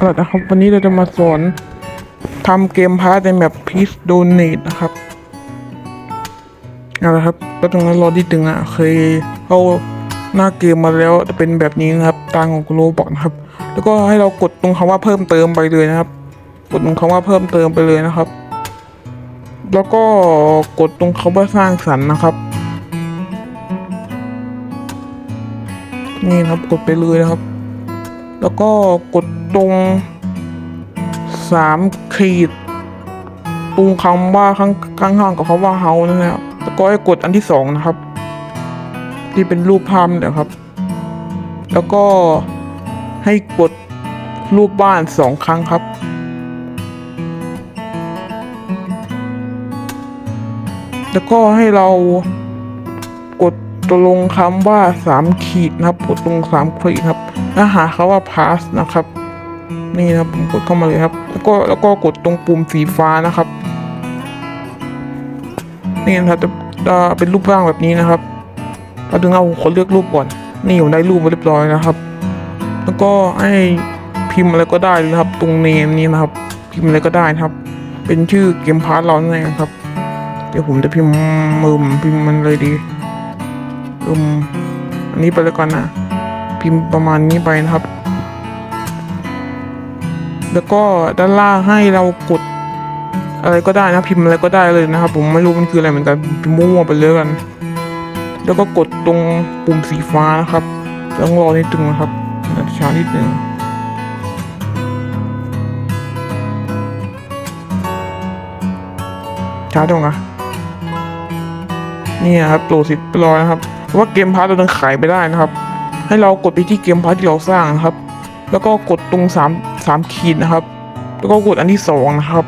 เอาละนะครับวันนี้เราจะมาสอนทำเกมพาร์ทในแมป Peace Donate นะครับเอาละครับก็ตรงนั้นรอที่ตึงอะเคยเข้าหน้าเกมมาแล้วจะเป็นแบบนี้นะครับตางของโลบอกนะครับ แล้วก็ให้เรากดตรงคำว่าเพิ่มเติมไปเลยนะครับ กดตรงคำว่าเพิ่มเติมไปเลยนะครับ แล้วก็กดตรงคำว่าสร้างสรรค์นะครับ นี่นะครับกดไปเลยนะครับ แล้วก็กด ตรงสามขีดตรงคำว่าข้างข้างข้างกับคำว่าเฮานะครับแล้วก็ให้กดอันที่สองนะครับ ที่เป็นรูปภาพนะครับ แล้วก็ให้กดรูปบ้านสองครั้งครับแล้วก็ให้เรากดตรงคำว่าสามขีดนะครับ กดตรงสามขีดครับ แล้วหาคำว่า pass นะครับ นี่นะครับผมกดเข้ามาเลยครับ แล้วก็แล้วก็กดตรงปุ่มสีฟ้านะครับ นี่นะครับจะจะเป็นรูปร่างแบบนี้นะครับเราถึงเอาคนเลือกรูปก่อน นี่ผมได้รูปมาเรียบร้อยนะครับ แล้วก็ให้พิมพ์อะไรก็ได้เลยนะครับ ตรงเนมนี้นะครับ พิมพ์อะไรก็ได้นะครับ เป็นชื่อเกมพาร์ทเรานั่นเองครับ เดี๋ยวผมจะพิมพ์มืมพิมพ์มันเลยดีอืมอันนี้ไปแล้วก่อนนะพิมพ์ประมาณนี้ไปนะครับ แล้วก็ด้านล่างให้เรากด อะไรก็ได้นะพิมพ์อะไรก็ได้เลยนะครับ ผมไม่รู้มันคืออะไรเหมือนกันพิมพ์มั่วไปเลยกัน แล้วก็กดตรงปุ่มสีฟ้านะครับต้องรอนิดนึงนะครับช้านิดนึงช้าตรงอะนี่นะครับโปรสิบร้อยนะครับเพราะว่าเกมพาร์ทเรายังขายไม่ได้นะครับ ให้เรากดไปที่เกมพาร์ทที่เราสร้างนะครับ แล้วก็กดตรงสามามขีดนะครับ แล้วก็กดอันที่สองนะครับ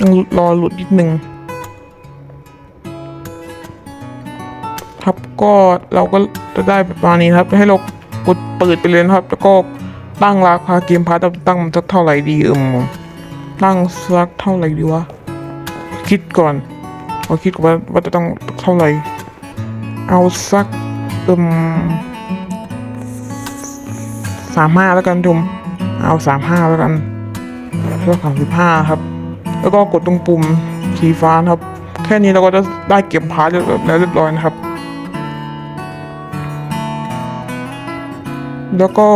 ต้องรอหลุดนิดนึงครับก็เราก็จะได้ประมาณนี้ครับ ให้เรากดเปิดไปเลยนะครับ แล้วก็ตั้งราคาเกมพาร์ทตั้งมันสักเท่าไหร่ดีเอิมตั้งสักเท่าไหร่ดีวะคิดก่อนขอคิดก่อนว่าว่าจะต้องเท่าไหร่เอาสัก อิมสามห้าแล้วกันทุมเอาสามห้าแล้วกันก็สามสิบห้าครับ แล้วก็กดตรงปุ่มสีฟ้านครับ แค่นี้เราก็จะได้เก็บพาร์ทแล้วเรียบร้อยนะครับ แล้วก็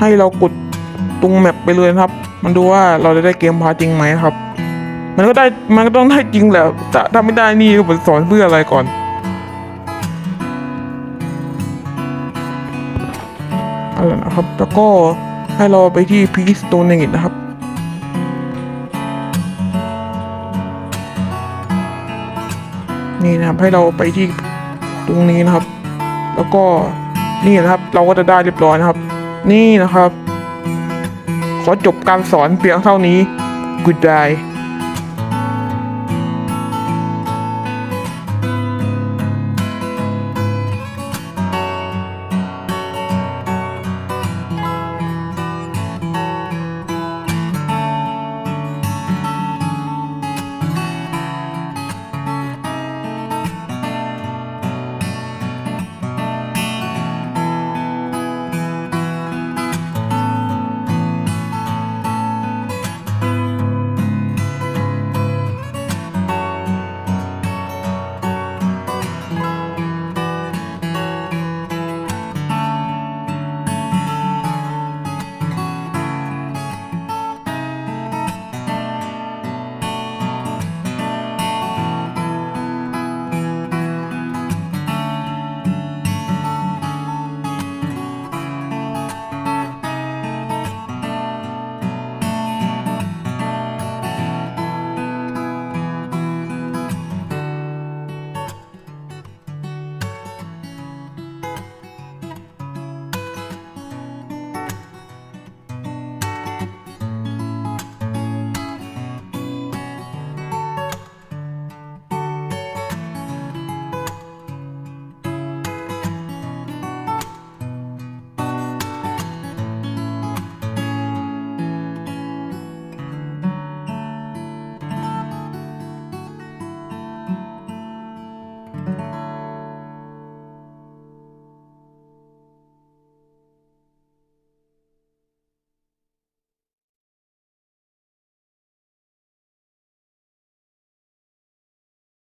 ให้เรากดตรงแมปไปเลยนะครับ มันดูว่าเราจะได้เกมพาร์จริงไหมครับ มันก็ได้มันก็ต้องได้จริงแหละแต่ถ้าไม่ได้นี่ผมสอนเพื่ออะไรก่อน เอาละนะครับ แล้วก็ให้เราไปที่ p ี s t o n a t e นะครับนี่นะครับให้เราไปที่ตรงนี้นะครับ แล้วก็นี่นะครับเราก็จะได้เรียบร้อยนะครับ นี่นะครับ ขอจบการสอนเพียงเท่านี้ Good day